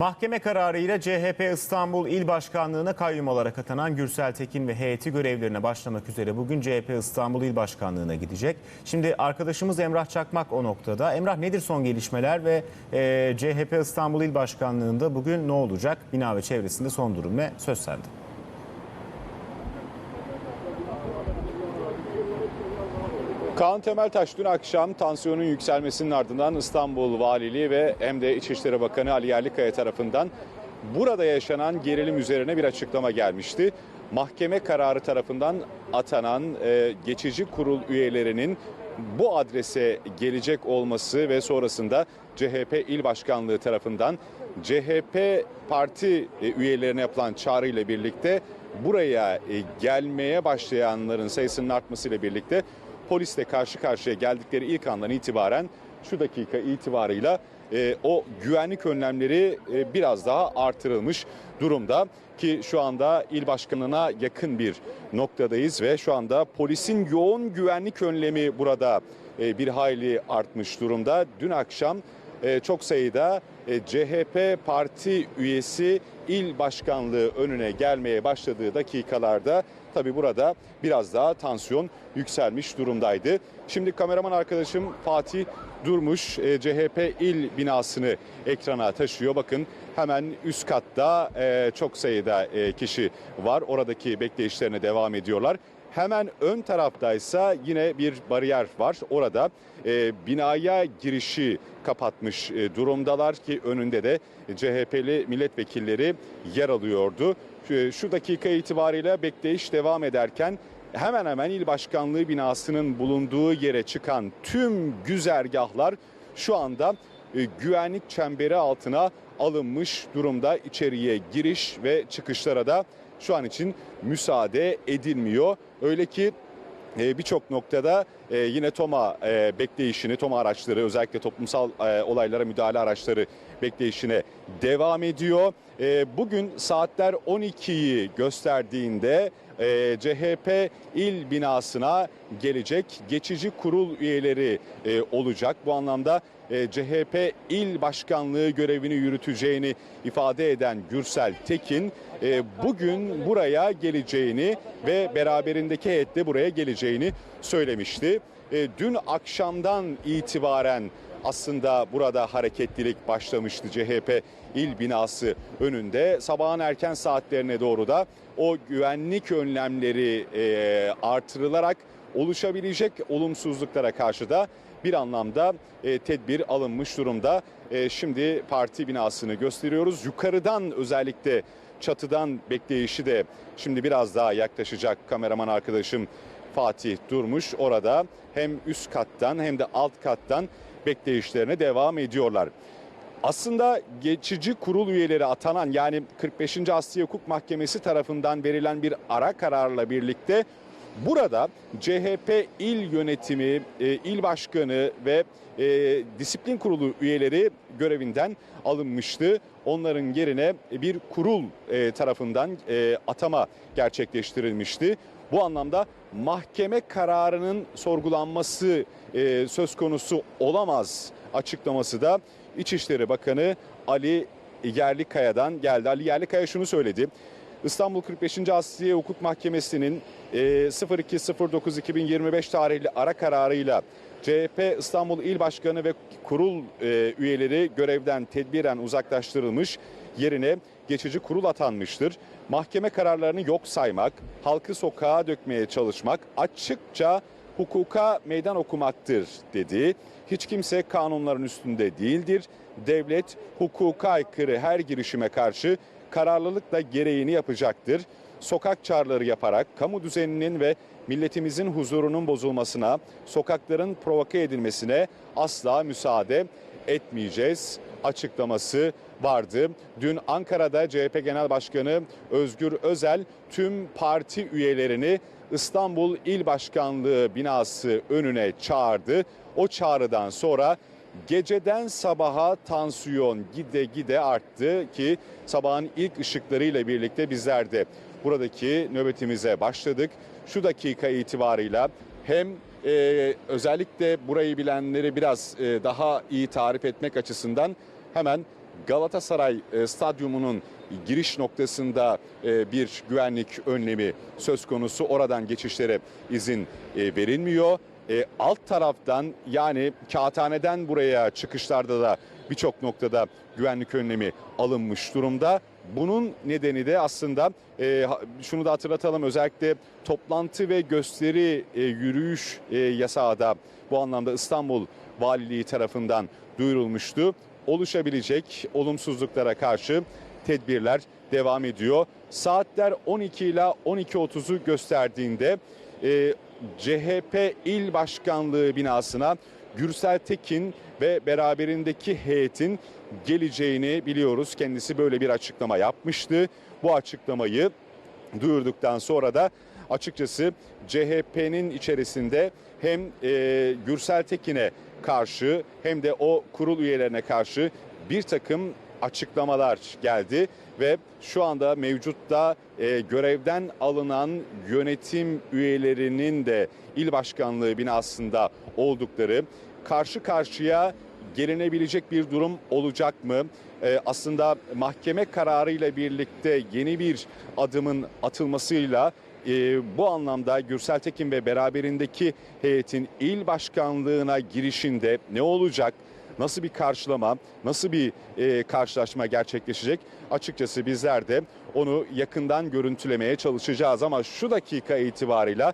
Mahkeme kararıyla CHP İstanbul İl Başkanlığı'na kayyum olarak atanan Gürsel Tekin ve heyeti görevlerine başlamak üzere bugün CHP İstanbul İl Başkanlığı'na gidecek. Şimdi arkadaşımız Emrah Çakmak o noktada. Emrah nedir son gelişmeler ve e, CHP İstanbul İl Başkanlığı'nda bugün ne olacak? Bina ve çevresinde son durum ne? Söz sende. Kaan Temeltaş dün akşam tansiyonun yükselmesinin ardından İstanbul Valiliği ve hem de İçişleri Bakanı Ali Yerlikaya tarafından burada yaşanan gerilim üzerine bir açıklama gelmişti. Mahkeme kararı tarafından atanan e, geçici kurul üyelerinin bu adrese gelecek olması ve sonrasında CHP İl Başkanlığı tarafından CHP parti e, üyelerine yapılan çağrı ile birlikte buraya e, gelmeye başlayanların sayısının artmasıyla birlikte polisle karşı karşıya geldikleri ilk andan itibaren şu dakika itibarıyla e, o güvenlik önlemleri e, biraz daha artırılmış durumda ki şu anda il başkanına yakın bir noktadayız ve şu anda polisin yoğun güvenlik önlemi burada e, bir hayli artmış durumda. Dün akşam e, çok sayıda e, CHP parti üyesi il başkanlığı önüne gelmeye başladığı dakikalarda tabi burada biraz daha tansiyon yükselmiş durumdaydı. Şimdi kameraman arkadaşım Fatih Durmuş e, CHP il binasını ekrana taşıyor. Bakın hemen üst katta e, çok sayıda e, kişi var. Oradaki bekleyişlerine devam ediyorlar. Hemen ön taraftaysa yine bir bariyer var. Orada e, binaya girişi kapatmış e, durumdalar ki önünde de CHP'li milletvekilleri yer alıyordu. Şu, şu dakika itibariyle bekleyiş devam ederken hemen hemen il başkanlığı binasının bulunduğu yere çıkan tüm güzergahlar şu anda e, güvenlik çemberi altına alınmış durumda. İçeriye giriş ve çıkışlara da şu an için müsaade edilmiyor. Öyle ki e, birçok noktada e, yine TOMA e, bekleyişini, TOMA araçları özellikle toplumsal e, olaylara müdahale araçları bekleyişine devam ediyor. E, bugün saatler 12'yi gösterdiğinde e, CHP il binasına gelecek geçici kurul üyeleri e, olacak. Bu anlamda e, CHP il başkanlığı görevini yürüteceğini ifade eden Gürsel Tekin e, bugün buraya geleceğini ve beraberindeki heyette buraya geleceğini söylemişti. E, dün akşamdan itibaren aslında burada hareketlilik başlamıştı CHP il binası önünde. Sabahın erken saatlerine doğru da o güvenlik önlemleri e, artırılarak oluşabilecek olumsuzluklara karşı da bir anlamda e, tedbir alınmış durumda. E, şimdi parti binasını gösteriyoruz. Yukarıdan özellikle çatıdan bekleyişi de şimdi biraz daha yaklaşacak kameraman arkadaşım Fatih Durmuş. Orada hem üst kattan hem de alt kattan bekleyişlerine devam ediyorlar. Aslında geçici kurul üyeleri atanan yani 45. Asya Hukuk Mahkemesi tarafından verilen bir ara kararla birlikte burada CHP il yönetimi, e, il başkanı ve e, disiplin kurulu üyeleri görevinden alınmıştı. Onların yerine bir kurul e, tarafından atama gerçekleştirilmişti. Bu anlamda mahkeme kararının sorgulanması e, söz konusu olamaz açıklaması da İçişleri Bakanı Ali Yerlikaya'dan geldi. Ali Yerlikaya şunu söyledi. İstanbul 45. Asliye Hukuk Mahkemesi'nin e, 02.09.2025 tarihli ara kararıyla CHP İstanbul İl Başkanı ve kurul e, üyeleri görevden tedbiren uzaklaştırılmış yerine geçici kurul atanmıştır. Mahkeme kararlarını yok saymak, halkı sokağa dökmeye çalışmak açıkça hukuka meydan okumaktır dedi. Hiç kimse kanunların üstünde değildir. Devlet hukuka aykırı her girişime karşı kararlılıkla gereğini yapacaktır. Sokak çağrıları yaparak kamu düzeninin ve milletimizin huzurunun bozulmasına, sokakların provoke edilmesine asla müsaade etmeyeceğiz açıklaması vardı. Dün Ankara'da CHP Genel Başkanı Özgür Özel tüm parti üyelerini İstanbul İl Başkanlığı binası önüne çağırdı. O çağrıdan sonra geceden sabaha tansiyon gide gide arttı ki sabahın ilk ışıklarıyla birlikte bizler de buradaki nöbetimize başladık. Şu dakika itibarıyla hem e, özellikle burayı bilenleri biraz e, daha iyi tarif etmek açısından hemen Galatasaray e, Stadyumu'nun giriş noktasında e, bir güvenlik önlemi söz konusu. Oradan geçişlere izin e, verilmiyor. Alt taraftan yani kağıthaneden buraya çıkışlarda da birçok noktada güvenlik önlemi alınmış durumda. Bunun nedeni de aslında e, şunu da hatırlatalım özellikle toplantı ve gösteri e, yürüyüş e, yasağı da bu anlamda İstanbul Valiliği tarafından duyurulmuştu. Oluşabilecek olumsuzluklara karşı tedbirler devam ediyor. Saatler 12 ile 12.30'u gösterdiğinde e, CHP İl Başkanlığı binasına Gürsel Tekin ve beraberindeki heyetin geleceğini biliyoruz. Kendisi böyle bir açıklama yapmıştı. Bu açıklamayı duyurduktan sonra da açıkçası CHP'nin içerisinde hem e, Gürsel Tekin'e karşı hem de o kurul üyelerine karşı bir takım açıklamalar geldi ve şu anda mevcutta e, görevden alınan yönetim üyelerinin de il başkanlığı binasında oldukları karşı karşıya gelinebilecek bir durum olacak mı? Ee, aslında mahkeme kararıyla birlikte yeni bir adımın atılmasıyla e, bu anlamda Gürsel Tekin ve beraberindeki heyetin il başkanlığına girişinde ne olacak? Nasıl bir karşılama, nasıl bir e, karşılaşma gerçekleşecek? Açıkçası bizler de onu yakından görüntülemeye çalışacağız ama şu dakika itibarıyla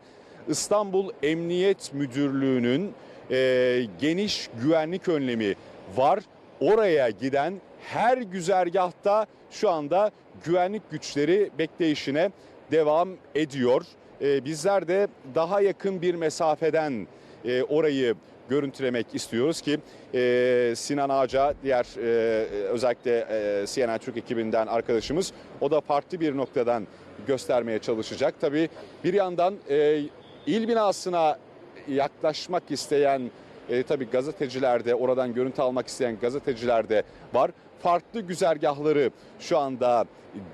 İstanbul Emniyet Müdürlüğü'nün e, geniş güvenlik önlemi var. Oraya giden her güzergahta şu anda güvenlik güçleri bekleyişine devam ediyor. E, bizler de daha yakın bir mesafeden e, orayı görüntülemek istiyoruz ki e, Sinan Ağaca diğer e, özellikle e, CNN Türk ekibinden arkadaşımız o da farklı bir noktadan göstermeye çalışacak. Tabii bir yandan e, il binasına yaklaşmak isteyen e, tabii gazeteciler de oradan görüntü almak isteyen gazeteciler de var. Farklı güzergahları şu anda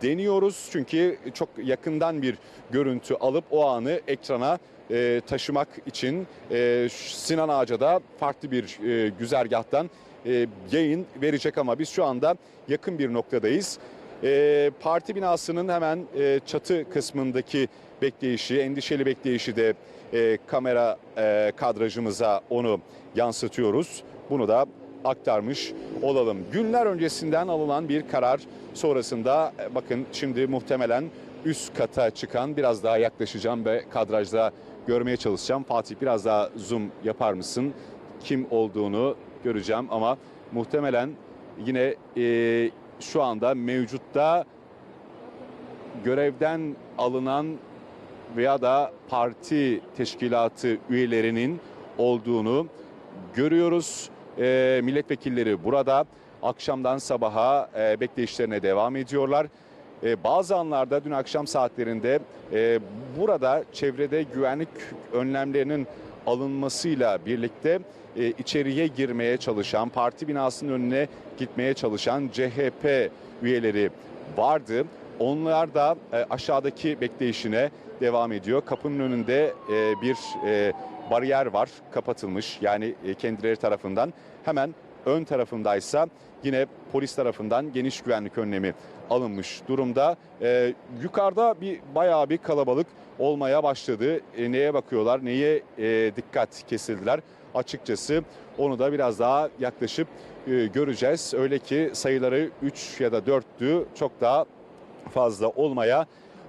deniyoruz çünkü çok yakından bir görüntü alıp o anı ekrana e, taşımak için e, Sinan Ağaca da farklı bir e, güzergahtan e, yayın verecek ama biz şu anda yakın bir noktadayız. E, parti binasının hemen e, çatı kısmındaki bekleyişi, endişeli bekleyişi de e, kamera e, kadrajımıza onu yansıtıyoruz. Bunu da aktarmış olalım. Günler öncesinden alınan bir karar sonrasında e, bakın şimdi muhtemelen üst kata çıkan biraz daha yaklaşacağım ve kadrajda görmeye çalışacağım. Fatih biraz daha zoom yapar mısın? Kim olduğunu göreceğim ama muhtemelen yine e, şu anda mevcutta görevden alınan veya da parti teşkilatı üyelerinin olduğunu görüyoruz. E, milletvekilleri burada akşamdan sabaha e, bekleyişlerine devam ediyorlar. E, bazı anlarda dün akşam saatlerinde e, burada çevrede güvenlik önlemlerinin alınmasıyla birlikte e, içeriye girmeye çalışan, parti binasının önüne gitmeye çalışan CHP üyeleri vardı. Onlar da e, aşağıdaki bekleyişine devam ediyor. Kapının önünde e, bir e, bariyer var, kapatılmış. Yani e, kendileri tarafından. Hemen ön tarafındaysa yine polis tarafından geniş güvenlik önlemi alınmış durumda. E, yukarıda bir bayağı bir kalabalık olmaya başladı. Neye bakıyorlar, neye dikkat kesildiler? Açıkçası onu da biraz daha yaklaşıp göreceğiz. Öyle ki sayıları 3 ya da 4'tü çok daha fazla olmaya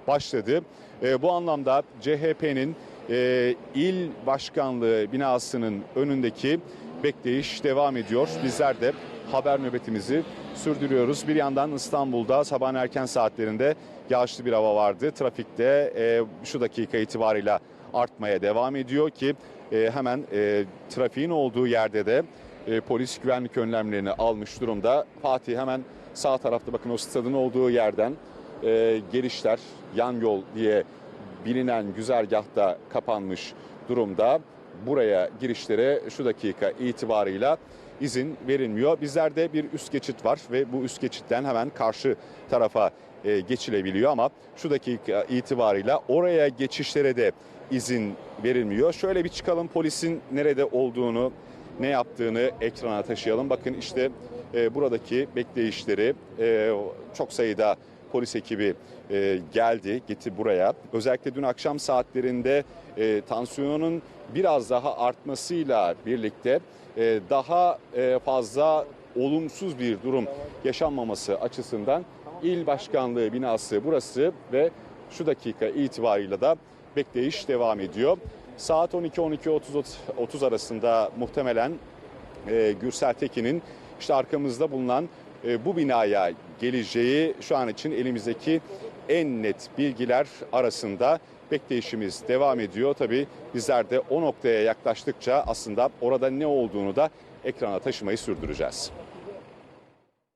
başladı. E, bu anlamda CHP'nin e, il başkanlığı binasının önündeki bekleyiş devam ediyor. Bizler de haber nöbetimizi sürdürüyoruz. Bir yandan İstanbul'da sabahın erken saatlerinde yağışlı bir hava vardı. Trafikte e, şu dakika itibarıyla artmaya devam ediyor ki e, hemen e, trafiğin olduğu yerde de e, polis güvenlik önlemlerini almış durumda. Fatih hemen sağ tarafta bakın o stadın olduğu yerden e, gelişler yan yol diye bilinen güzergahta kapanmış durumda. Buraya girişlere şu dakika itibarıyla izin verilmiyor. Bizlerde bir üst geçit var ve bu üst geçitten hemen karşı tarafa e, geçilebiliyor ama şu dakika itibarıyla oraya geçişlere de izin verilmiyor. Şöyle bir çıkalım polisin nerede olduğunu, ne yaptığını ekrana taşıyalım. Bakın işte e, buradaki bekleyişleri e, çok sayıda polis ekibi e, geldi, gitti buraya. Özellikle dün akşam saatlerinde e, tansiyonun biraz daha artmasıyla birlikte e, daha e, fazla olumsuz bir durum yaşanmaması açısından il başkanlığı binası burası ve şu dakika itibarıyla da bekleyiş devam ediyor. Saat 12-12.30 30 arasında muhtemelen e, Gürsel Tekin'in işte arkamızda bulunan bu binaya geleceği şu an için elimizdeki en net bilgiler arasında bekleyişimiz devam ediyor. Tabii bizler de o noktaya yaklaştıkça aslında orada ne olduğunu da ekrana taşımayı sürdüreceğiz.